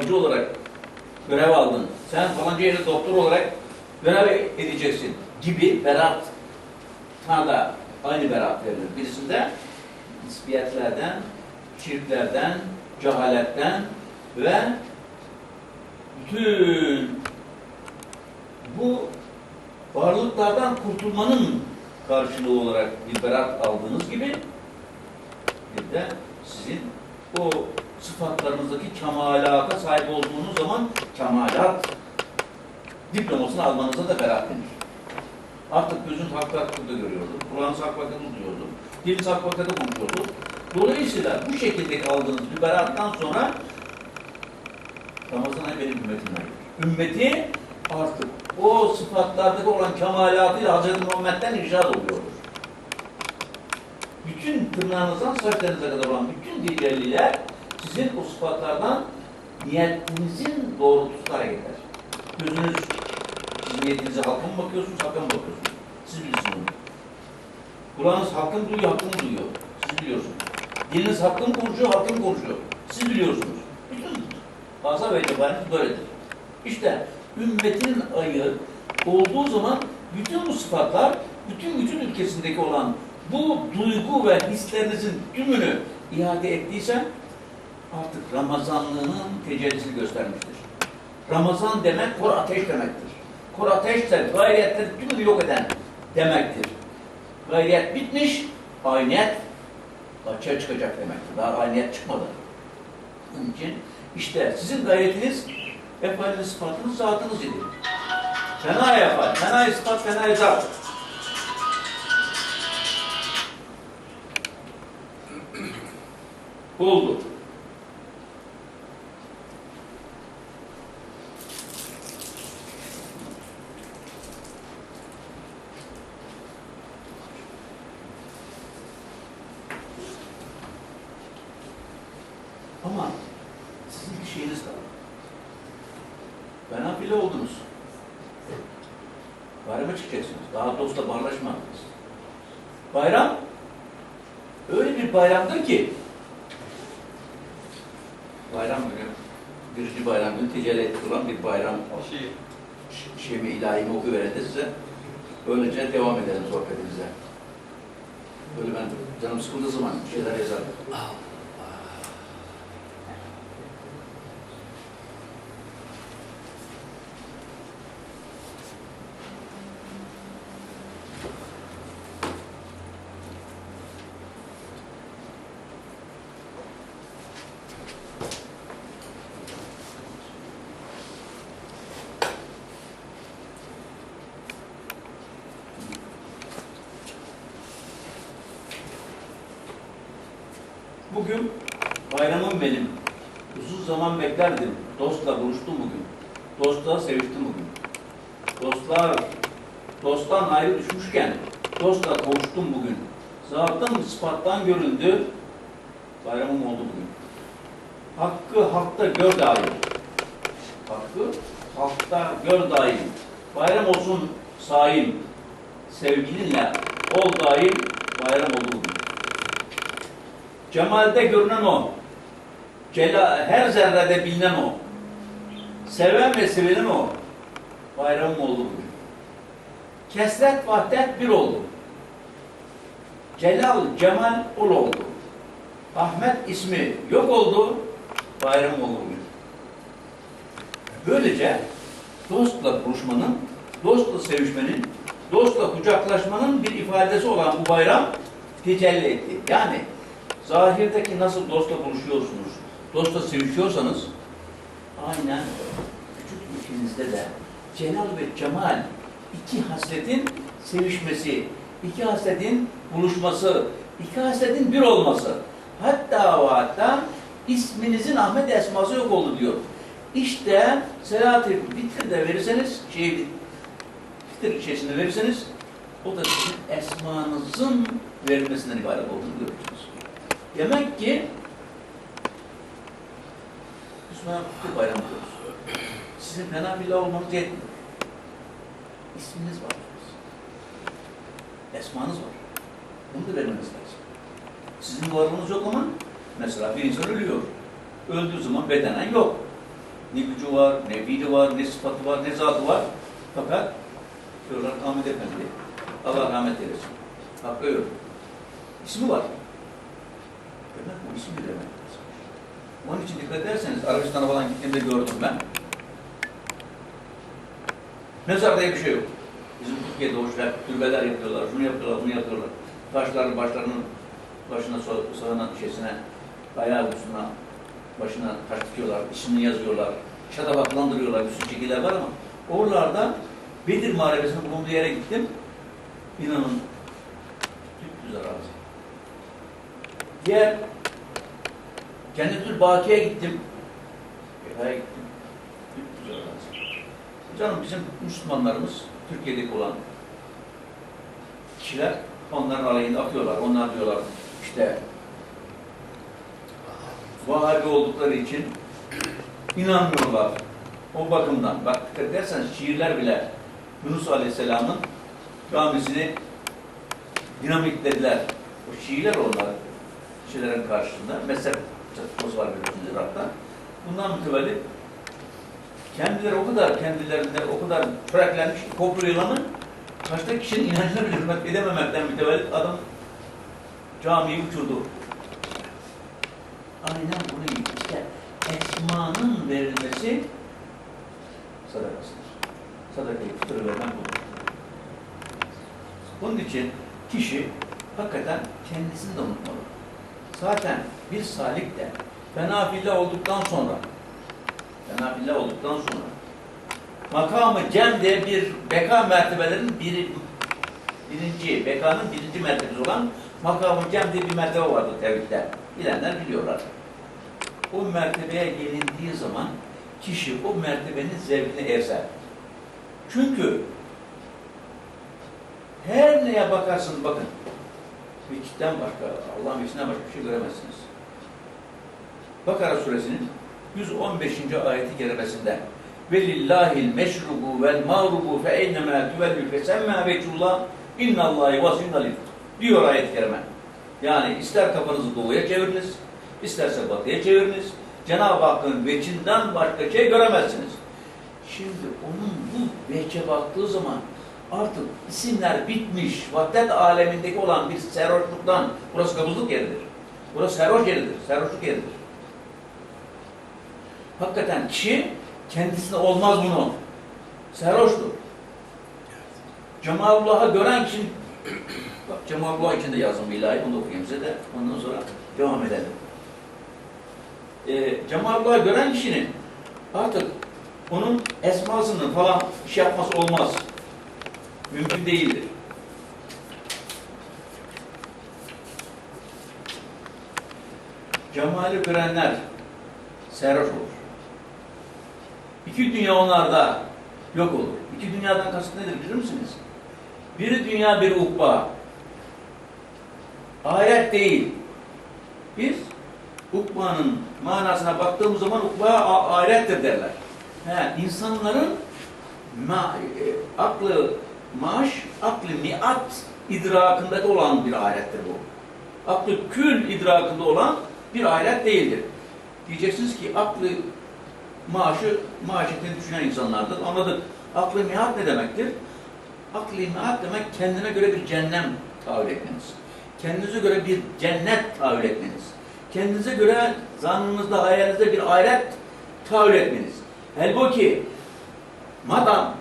Hoca olarak görev aldın. Sen falanca yerde doktor olarak görev edeceksin gibi berat da aynı berat verilir. Birisinde nisbiyetlerden, şirklerden, cehaletten ve bütün bu varlıklardan kurtulmanın karşılığı olarak bir berat aldığınız gibi bir de sizin o sıfatlarınızdaki kemalata sahip olduğunuz zaman kemalat diplomasını almanıza da berat denir. Artık gözün hak hakkında hak hakkında duyuyordum. Diliniz hak hakkında konuşuyordu. Dolayısıyla bu şekilde aldığınız bir berattan sonra Ramazan benim ümmetimden. Ümmeti artık o sıfatlardaki olan kemalatıyla Hz. Muhammed'den irşad oluyordur. Bütün tırnağınızdan saçlarınıza kadar olan bütün tecelliler sizin o sıfatlardan niyetinizin doğrultusunda hareket eder. Gözünüz, niyetinize halka mı bakıyorsunuz, halka mı bakıyorsunuz? Siz bilirsiniz onu. Kulağınız hakkın duyuyor, hakkın duyuyor. Siz biliyorsunuz. Diliniz hakkın konuşuyor, hakkın konuşuyor. Siz biliyorsunuz. Bütün fazla ve itibarınız böyledir. İşte ümmetin ayı olduğu zaman bütün bu sıfatlar, bütün bütün ülkesindeki olan bu duygu ve hislerinizin tümünü iade ettiysen artık Ramazanlığının tecellisini göstermiştir. Ramazan demek kor ateş demektir. Kor ateşse gayriyetleri tümünü yok eden demektir. Gayriyet bitmiş, ayniyet açığa çıkacak demektir. Daha ayniyet çıkmadı. Onun için işte sizin gayretiniz efaliniz, sıfatınız, zatınız idi. Fena yapar. Fena sıfat, fena zat. Oldu. Ama sizin bir şeyiniz kaldı. Benafile oldunuz. Bayrama çıkacaksınız. Daha dostla barlaşmadınız. Bayram öyle bir bayramdır ki bayram günü, birinci bayram günü tecelli ettiren bir bayram Şey, şemi ilahimi okuyuveren de size böylece devam edelim sohbetimize. Böyle ben canım sıkıldığı zaman şeyler yazarım. Bugün bayramım benim. Uzun zaman beklerdim. Dostla buluştum bugün. Dostla seviştim bugün. Dostlar, dosttan ayrı düşmüşken dostla kavuştum bugün. Zatın sıfattan göründü. Bayramım oldu bugün. Hakkı hakta gör daim. Hakkı hakta gör daim. Bayram olsun saim. Sevgilinle ol daim. Bayram oldu bugün. Cemalde görünen o. Cela, her zerrede bilinen o. Seven ve sevilen o. Bayramım oldu bugün. Kesret vahdet bir oldu. Celal, Cemal ol oldu. Ahmet ismi yok oldu. Bayram oldu bugün. Böylece dostla buluşmanın, dostla sevişmenin, dostla kucaklaşmanın bir ifadesi olan bu bayram tecelli etti. Yani zahirdeki nasıl dostla buluşuyorsunuz, dostla sevişiyorsanız aynen küçük ülkenizde de Celal ve Cemal iki hasletin sevişmesi, iki hasletin buluşması, iki hasletin bir olması. Hatta ve hatta isminizin Ahmet esması yok oldu diyor. İşte selat-ı bitir de verirseniz, şey, fitir içerisinde verirseniz o da sizin esmanızın verilmesinden ibaret olduğunu görürsünüz. Demek ki Müslüman Kutlu Bayramı diyoruz. Sizin fena billah olmanız yetmiyor. İsminiz var. Esmanız var. Bunu da vermeniz lazım. Sizin varlığınız yok ama mesela bir insan ölüyor. Öldüğü zaman bedenen yok. Ne gücü var, ne fiili var, ne sıfatı var, ne zatı var. Fakat diyorlar Ahmet Efendi. Allah rahmet eylesin. Hakkı yok. İsmi var. Demek bu ismi de demek. Onun için dikkat ederseniz Arabistan'a falan gittiğimde gördüm ben. Mezar diye bir şey yok. Bizim Türkiye'de hoşlar, türbeler yapıyorlar, şunu yapıyorlar, bunu yapıyorlar. Taşları başlarının başına sağına şeysine, ayağı üstüne, başına taş dikiyorlar, ismini yazıyorlar. Şatafatlandırıyorlar, bir sürü şekiller var ama oralarda Bedir Muharebesi'nin bulunduğu yere gittim. İnanın düz arazi. Diğer Cennetül Baki'ye gittim. Beka'ya gittim. Canım bizim Müslümanlarımız, Türkiye'deki olan kişiler onların aleyhinde atıyorlar. Onlar diyorlar işte Vahabi oldukları için inanmıyorlar. O bakımdan bak dikkat ederseniz şiirler bile Yunus Aleyhisselam'ın camisini dinamitlediler. O şiirler onlar kişilerin karşısında. Mezhep çatışması var biliyorsunuz Irak'ta. Bundan mütevellit kendileri o kadar kendilerinde o kadar çöreklenmiş ki kopru yılanı başka kişinin inancına bile hürmet edememekten mütevellit adam camiyi uçurdu. Aynen bunu gibi işte esmanın verilmesi sadakasıdır. Sadakayı fıtırı vermek budur. Bunun için kişi hakikaten kendisini de unutmalı. Zaten bir salik de fena olduktan sonra fena olduktan sonra makamı cem diye bir beka mertebelerinin biri, birinci, bekanın birinci mertebesi olan makamı cem diye bir mertebe vardır tevhidde. Bilenler biliyorlar. O mertebeye gelindiği zaman kişi o mertebenin zevkine erser. Çünkü her neye bakarsınız bakın. Hiçten başka, Allah'ın içinden başka bir şey göremezsiniz. Bakara suresinin 115. ayeti kerimesinde velillahil meşrubu vel mağrubu fe eynemâ tüvellü fe semmâ vecullah innallâhi vasîn alim diyor ayet-i kerime. Yani ister kafanızı doğuya çeviriniz, isterse batıya çeviriniz. Cenab-ı Hakk'ın veçinden başka şey göremezsiniz. Şimdi onun bu veçe baktığı zaman artık isimler bitmiş, vahdet alemindeki olan bir serhoşluktan, burası kabızlık yeridir. Burası serhoş yeridir, serhoşluk yeridir. Hakikaten kişi kendisine olmaz bunu. Serhoştur. Cemalullah'ı gören kişi, bak Cemalullah için de yazdım ilahi, onu okuyayım size de, ondan sonra devam edelim. Ee, Cemalullah'ı gören kişinin artık onun esmasının falan şey yapması olmaz. Mümkün değildir. Cemali görenler serhoş olur. İki dünya onlarda yok olur. İki dünyadan kasıt nedir bilir misiniz? Biri dünya, bir ukba. Ahiret değil. Biz ukbanın manasına baktığımız zaman ukba ahirettir derler. He, insanların ma, e, aklı maaş, aklı miat idrakında olan bir ahirettir bu. Aklı kül idrakında olan bir ahiret değildir. Diyeceksiniz ki aklı maaşı, maaşetini düşünen insanlardır. Anladık. Aklı miat ne demektir? Aklı miat demek kendine göre bir cennet tahayyül etmeniz. Kendinize göre bir cennet tahayyül etmeniz. Kendinize göre zannınızda, hayalinizde bir ahiret tahayyül etmeniz. Halbuki madam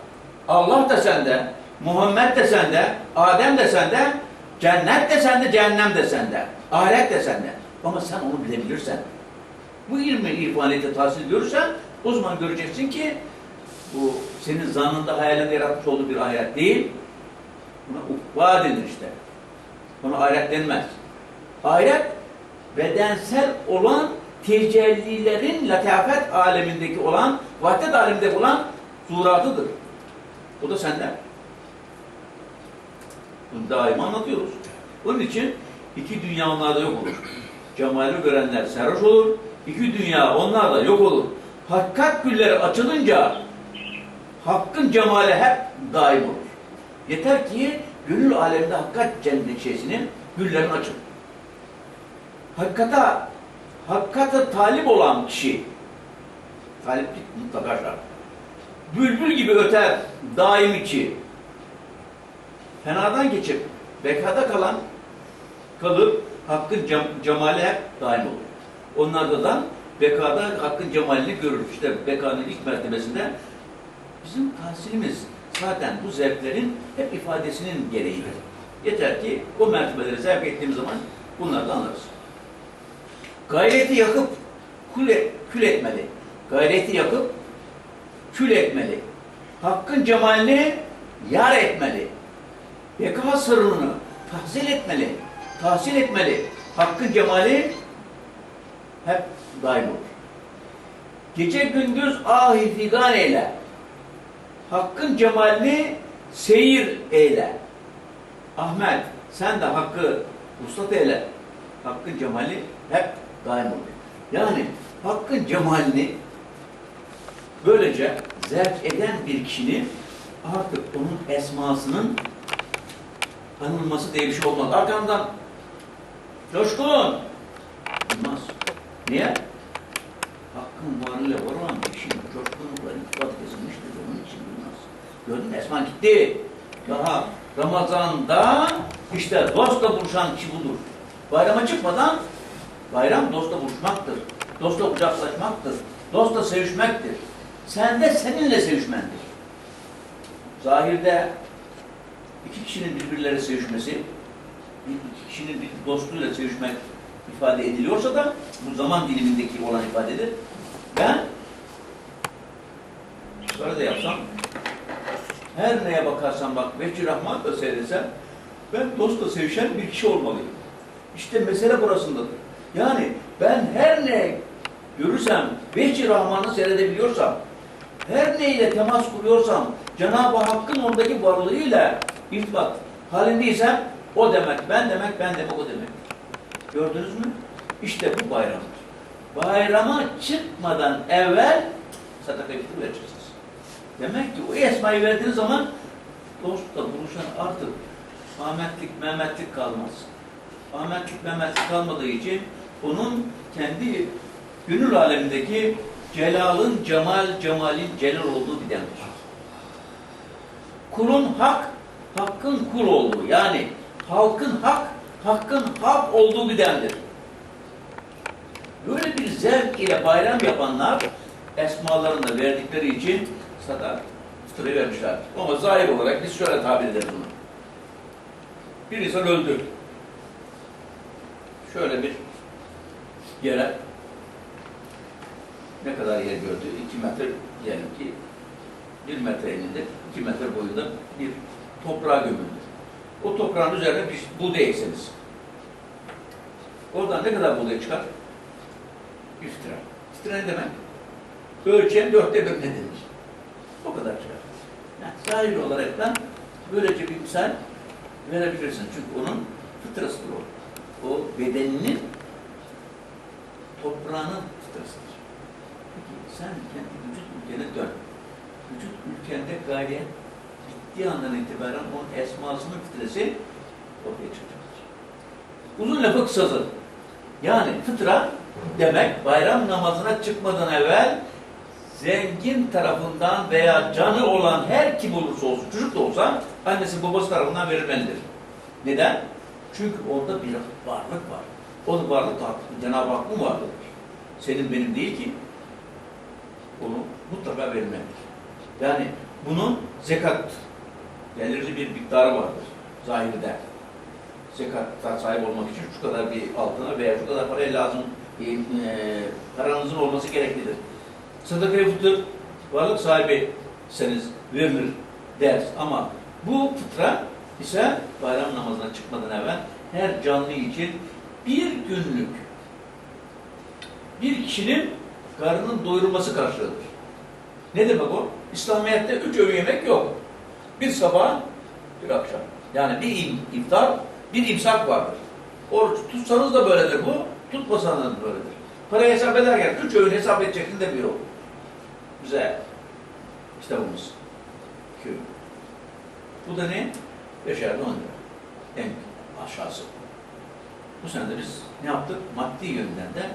Allah da sende, Muhammed de sende, Adem de sende, cennet de sende, cehennem de sende, ahiret de. Ama sen onu bilebilirsen, bu ilmi irfaniyete tahsil görürsen, o zaman göreceksin ki bu senin zannında, hayalinde yaratmış olduğu bir ahiret değil, buna ukva denir işte. Buna ahiret denmez. Ahiret, bedensel olan tecellilerin latafet alemindeki olan, vahdet alemindeki olan suratıdır. O da sende. Bunu daima anlatıyoruz. Onun için iki dünya onlarda yok olur. Cemali görenler sarhoş olur. İki dünya onlar da yok olur. Hakikat gülleri açılınca hakkın cemali hep daim olur. Yeter ki gönül aleminde hakikat cennet şeysinin güllerini açın. Hakikata, hakikate talip olan kişi Taliplik mutlaka şart. Bülbül gibi öter daim içi. Fenadan geçip bekada kalan kalır hakkın cem, cemali hep daim olur. Onlarda da bekada hakkın cemalini görür. İşte bekanın ilk mertebesinde bizim tahsilimiz zaten bu zevklerin hep ifadesinin gereğidir. Yeter ki o mertebeleri zevk ettiğimiz zaman bunları anlarız. Gayreti yakıp kül, et- kül etmeli. Gayreti yakıp kül etmeli. Hakkın cemalini yar etmeli. Beka sırrını tahsil etmeli. Tahsil etmeli. Hakkın cemali hep daim olur. Gece gündüz ahi figan eyle. Hakkın cemalini seyir eyle. Ahmet sen de hakkı ustat eyle. Hakkın cemali hep daim olur. Yani hakkın cemalini böylece zevk eden bir kişinin artık onun esmasının anılması diye bir şey olmaz. Arkamdan coşkun olmaz. Niye? Hakkın varlığıyla var olan kişinin coşkunlukla ifade kesilmiştir. Onun için bilmez. Gördün mü? Esma gitti. Daha Ramazan'da işte dostla buluşan kişi budur. Bayrama çıkmadan bayram dostla buluşmaktır. Dostla kucaklaşmaktır. Dostla sevişmektir. Sen de seninle sevişmendir. Zahirde iki kişinin birbirleriyle sevişmesi, iki kişinin bir dostluğuyla sevişmek ifade ediliyorsa da bu zaman dilimindeki olan ifadedir. Ben şöyle de yapsam her neye bakarsam bak Vecih Rahman da seyretsem ben dostla sevişen bir kişi olmalıyım. İşte mesele burasındadır. Yani ben her ne görürsem Vecih Rahman'ı seyredebiliyorsam her neyle temas kuruyorsam Cenab-ı Hakk'ın ondaki varlığıyla irtibat halindeysem o demek, ben demek, ben demek, o demek. Gördünüz mü? İşte bu bayramdır. Bayrama çıkmadan evvel sadaka fitri vereceksiniz. Demek ki o esmayı verdiğiniz zaman dostla buluşan artık Ahmetlik, Mehmetlik kalmaz. Ahmetlik, Mehmetlik kalmadığı için onun kendi gönül alemindeki celalın cemal, cemalin celal olduğu bir demdir. Kulun hak, hakkın kul olduğu yani halkın hak, hakkın hak olduğu bir demdir. Böyle bir zevk ile bayram yapanlar esmalarını verdikleri için sadaka fıtırı vermişler. Ama zahir olarak biz şöyle tabir ederiz bunu. Bir insan öldü. Şöyle bir yere ne kadar yer gördü? İki metre diyelim ki bir metre eninde, iki metre boyunda bir toprağa gömüldü. O toprağın üzerine bir buğday ekseniz. Oradan ne kadar buğday çıkar? İftira. İftira ne demek? Ölçeğin dörtte bir ne denir? O kadar çıkar. Yani zahir olarak da böylece bir misal verebilirsin. Çünkü onun fıtrasıdır o. O bedeninin toprağının fıtrasıdır. Peki sen kendi vücut ülkene dön. Vücut ülkende gayet bittiği andan itibaren onun esmasının fitresi ortaya çıkacaktır. Uzun lafı kısası. Yani fıtra demek bayram namazına çıkmadan evvel zengin tarafından veya canı olan her kim olursa olsun, çocuk da olsa annesi babası tarafından verilmelidir. Neden? Çünkü orada bir varlık var. O varlık da Cenab-ı Hakk'ın varlığıdır. Senin benim değil ki. Onu mutlaka verilmelidir. Yani bunun zekat belirli bir miktarı vardır zahirde. Zekatta sahip olmak için şu kadar bir altına veya şu kadar paraya lazım e, paranızın olması gereklidir. Sadaka-i fıtır varlık sahibiyseniz verilir ders. Ama bu fıtra ise bayram namazına çıkmadan evvel her canlı için bir günlük bir kişinin karnının doyurulması karşılığıdır. Ne demek o? İslamiyet'te üç öğün yemek yok. Bir sabah, bir akşam. Yani bir iftar, bir imsak vardır. Oruç tutsanız da böyledir bu, tutmasanız da böyledir. Parayı hesap ederken üç öğün hesap edeceksin de bir yok. Güzel. Kitabımız. Öğün. Bu da ne? Beşer de on lira. En aşağısı. Bu sene de biz ne yaptık? Maddi yönden de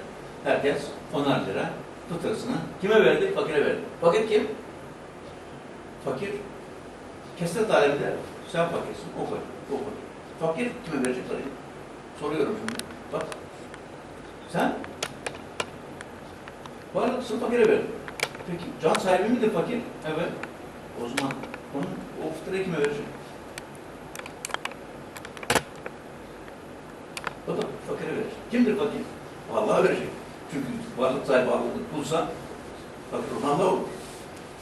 herkes onar lira fıtrasını kime verdi? Fakire verdi. Fakir kim? Fakir kesret aleminde sen fakirsin. O fakir. O fakir. Kime verecek parayı? Soruyorum şimdi. Bak. Sen varlıksın fakire ver. Peki can sahibi midir fakir? Evet. O zaman onun o fıtrayı kime verecek? O da fakire verir. Kimdir fakir? Allah'a verecek. Çünkü varlık sahibi Allah'ı kulsa fakir olan Allah olur.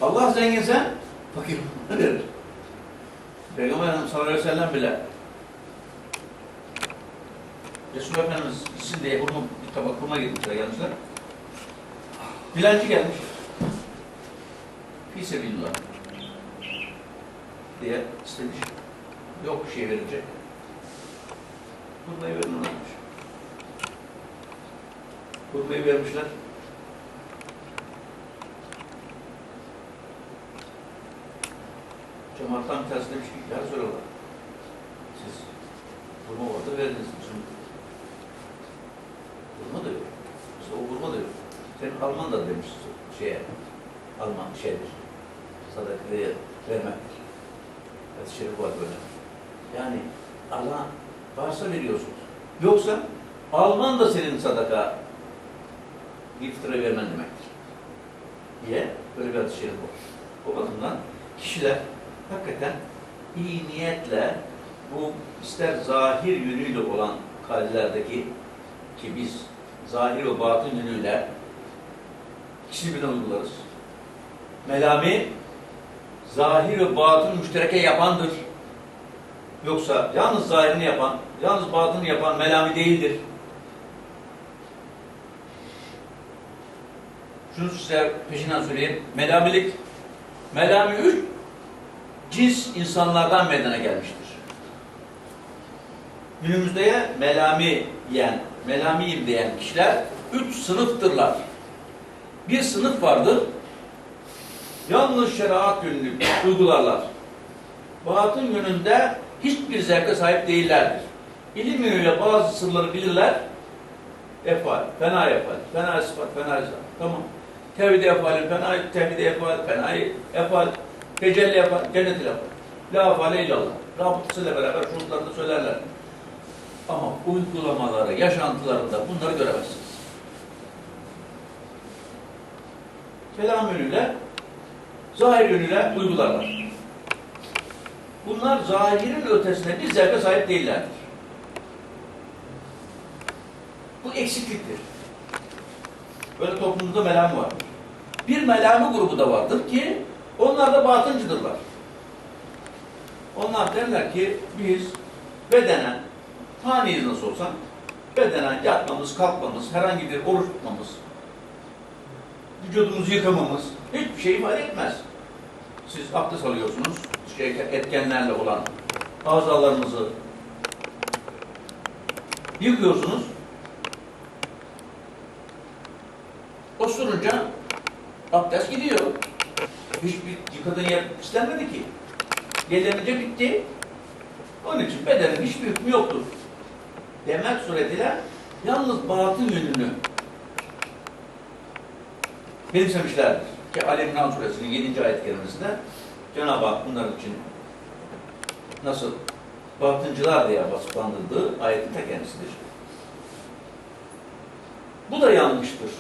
Allah zenginse fakir verir. Peygamber Efendimiz sallallahu aleyhi ve sellem bile Resulullah Efendimiz gitsin diye hurma, bir tabak hurma getirmişler gelmişler. Dilenci gelmiş. Fi sebillah diye istemiş. Yok bir şey verecek. Hurmayı verin ona demiş. Hurmayı vermişler. Cemaattan bir tanesi demiş ki, ya Resulallah, siz hurma vardı verdiniz. Bizim hurma da yok. İşte o hurma da yok. Senin Alman da demiş şeye, Alman şeydir, sadakayı vermektir. Hadis-i şerif var böyle. Yani Allah varsa veriyorsunuz. Yoksa Alman da senin sadaka iftira vermen demektir. Diye böyle bir hadis-i şerif var. O bakımdan kişiler hakikaten iyi niyetle bu ister zahir yönüyle olan kalplerdeki ki biz zahir ve batın yönüyle ikisini birden uygularız. Melami zahir ve batın müştereke yapandır. Yoksa yalnız zahirini yapan, yalnız batını yapan melami değildir. Şunu size peşinden söyleyeyim. Melamilik, melami üç cins insanlardan meydana gelmiştir. Günümüzde melami yiyen, melamiyim diyen kişiler üç sınıftırlar. Bir sınıf vardır, yalnız şeriat yönünü uygularlar. Batın yönünde hiçbir zevke sahip değillerdir. İlim yönüyle bazı sırları bilirler. Efal, fena efal, fena sıfat, fena sıfat. Tamam. Tevhid efal, fena tevhid efal, fena efal, tecelli efal, cennet efal. La efale illallah. Rabıtısıyla beraber da söylerler. Ama uygulamaları, yaşantılarında bunları göremezsiniz. Kelam yönüyle, zahir yönüyle uygularlar. Bunlar zahirin ötesine bir zevke sahip değillerdir. Bu eksikliktir. Böyle toplumda melam vardır. Bir melamı grubu da vardır ki onlar da batıncıdırlar. Onlar derler ki biz bedenen faniyiz nasıl olsa bedenen yatmamız, kalkmamız, herhangi bir oruç tutmamız, vücudumuzu yıkamamız hiçbir şey ifade etmez. Siz abdest alıyorsunuz, şey, etkenlerle olan azalarınızı yıkıyorsunuz. Osurunca abdest gidiyor. Hiçbir yıkadığın yer pislenmedi ki. Gelenince bitti. Onun için bedenin hiçbir hükmü yoktur. Demek suretiyle yalnız batın yönünü benimsemişlerdir. Ki Ali İmran suresinin 7. ayet kerimesinde Cenab-ı Hak bunlar için nasıl batıncılar diye vasıflandırdığı ayetin ta kendisidir. Bu da yanlıştır.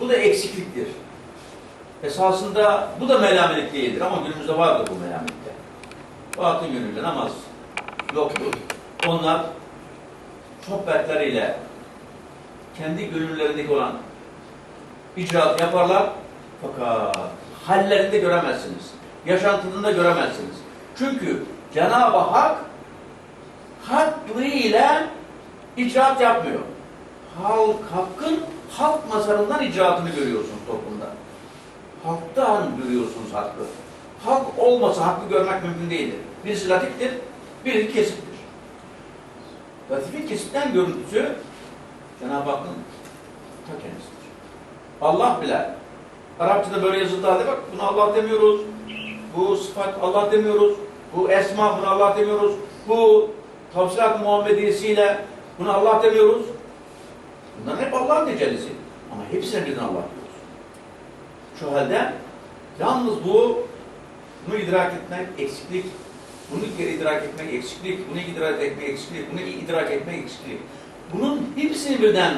Bu da eksikliktir. Esasında bu da melamilik değildir ama günümüzde vardır bu melamilikte. Batın yönüyle namaz yoktur. Onlar sohbetleriyle kendi gönüllerindeki olan icraatı yaparlar fakat hallerinde göremezsiniz. Yaşantında göremezsiniz. Çünkü Cenab-ı Hak hakkıyla icraat yapmıyor. Halk, hakkın halk masarından icraatını görüyorsunuz toplumda. Halktan görüyorsunuz hakkı. Halk olmasa hakkı görmek mümkün değildir. Birisi latiftir, biri kesiptir. Latifin kesipten görüntüsü Cenab-ı Hakk'ın ta kendisidir. Allah bile Arapçada böyle yazıldı halde bak bunu Allah demiyoruz. Bu sıfat Allah demiyoruz. Bu esma bunu Allah demiyoruz. Bu tavsilat Muhammediyesiyle bunu Allah demiyoruz. Bunlar hep Allah'ın tecellisi. Ama hepsine birden Allah. Şu halde yalnız bu bunu idrak etmek eksiklik, bunu idrak etmek eksiklik, bunu idrak etmek eksiklik, bunu idrak etmek eksiklik. Bunun hepsini birden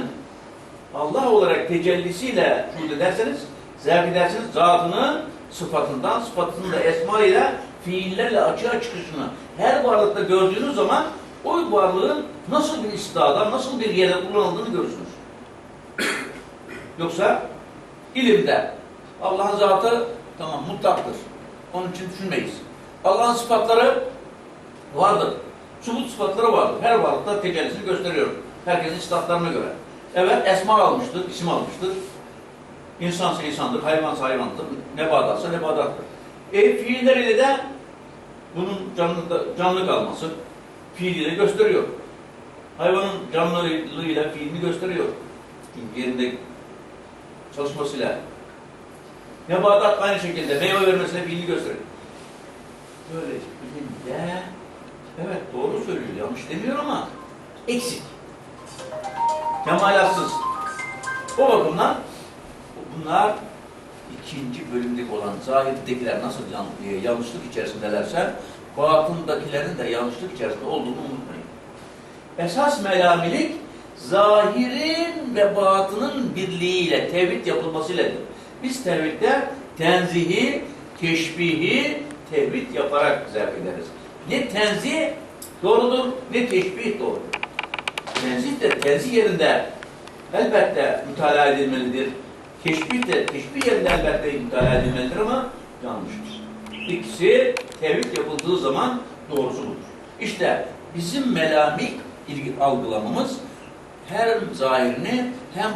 Allah olarak tecellisiyle şuhud ederseniz, zevk ederseniz zatını sıfatından, sıfatının da esma ile fiillerle açığa çıkışını her varlıkta gördüğünüz zaman o varlığın nasıl bir istada, nasıl bir yere kullanıldığını görürsünüz. Yoksa ilimde Allah'ın zatı tamam mutlaktır. Onun için düşünmeyiz. Allah'ın sıfatları vardır. Subut sıfatları vardır. Her varlıkta tecellisini gösteriyor. Herkesin sıfatlarına göre. Evet esma almıştır, isim almıştır. İnsansa insandır, hayvansa hayvandır, nebadatsa nebadattır. E fiilleriyle de bunun canlı, canlı kalması fiiliyle gösteriyor. Hayvanın canlılığıyla fiilini gösteriyor. Çünkü yerinde çalışmasıyla. Nebadat aynı şekilde meyve vermesiyle fiilini gösteriyor. Böyle bilimde evet doğru söylüyor, yanlış demiyor ama eksik. Kemalatsız. O bakımdan bunlar ikinci bölümdeki olan zahirdekiler nasıl e, yanlışlık içerisindelerse batındakilerin de yanlışlık içerisinde olduğunu unutmayın. Esas melamilik zahirin ve batının birliğiyle tevhid yapılmasıyladır. Biz tevhidde tenzihi, teşbihi tevhid yaparak zevk ederiz. Ne tenzih doğrudur, ne teşbih doğrudur. Tenzih de tenzih yerinde elbette mütalaa edilmelidir. Teşbih de teşbih yerinde elbette mütalaa edilmelidir ama yanlıştır. İkisi tevhid yapıldığı zaman doğrusu budur. İşte bizim melamik ilgi algılamamız hem zahirini hem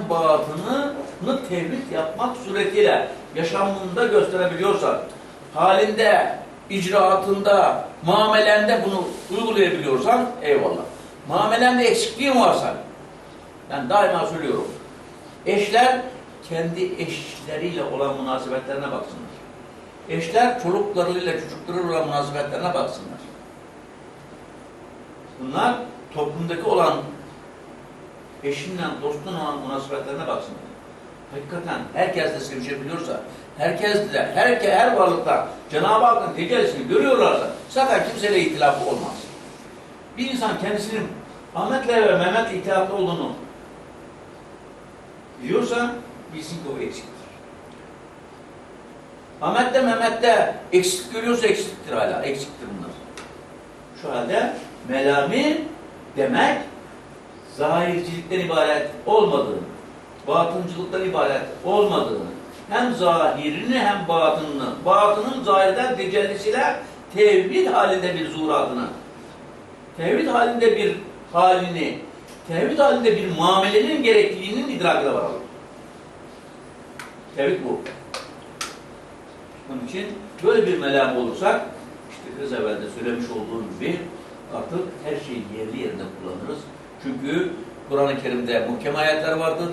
batınını tevhid yapmak suretiyle yaşamında gösterebiliyorsa, halinde, icraatında, muamelende bunu uygulayabiliyorsan eyvallah. Muamelende eksikliğin varsa, ben daima söylüyorum, eşler kendi eşleriyle olan münasebetlerine baksınlar. Eşler çoluklarıyla çocuklarıyla olan münasebetlerine baksınlar. Bunlar toplumdaki olan eşinle, dostunla olan münasebetlerine baksınlar. Hakikaten herkes de sevişebiliyorsa, herkes de, her, her varlıkta Cenab-ı Hakk'ın tecellisini görüyorlarsa zaten kimseyle ihtilafı olmaz. Bir insan kendisinin Ahmet'le ve Mehmet'le itihatlı olduğunu biliyorsa bilsin ki o eksiktir. Ahmet'te Mehmet'te eksik görüyorsa eksiktir hala. Eksiktir bunlar. Şu halde melami demek zahircilikten ibaret olmadığını, batıncılıktan ibaret olmadığını, hem zahirini hem batınını, batının zahirden tecellisiyle tevhid halinde bir zuhuratını, tevhid halinde bir halini, tevhid halinde bir muamelenin gerekliliğinin idrakına varalım. Tevhid bu. Onun için böyle bir melam olursak, işte biraz evvel de söylemiş olduğum gibi artık her şeyi yerli yerinde kullanırız. Çünkü Kur'an-ı Kerim'de muhkem ayetler vardır,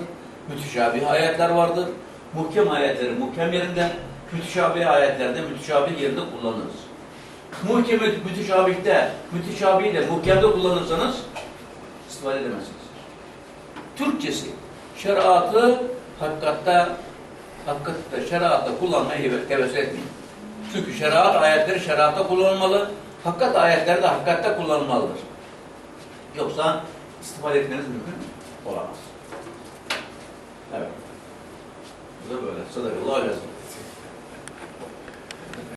müteşabih ayetler vardır. Muhkem ayetleri muhkem yerinde, müteşabih ayetlerde müteşabih yerinde kullanırız. Muhkem müteşabihte, müteşabihi de muhkemde kullanırsanız istifade edemezsiniz. Türkçesi, şeriatı hakikatta, hakikatte, şeriatta kullanmaya heves etmeyin. Çünkü şeriat ayetleri şeriatta kullanılmalı, hakikat ayetleri de hakikatte kullanılmalıdır. Yoksa istifade etmeniz mümkün olamaz. Evet. Bu da böyle. Sadakallahu aleyhi.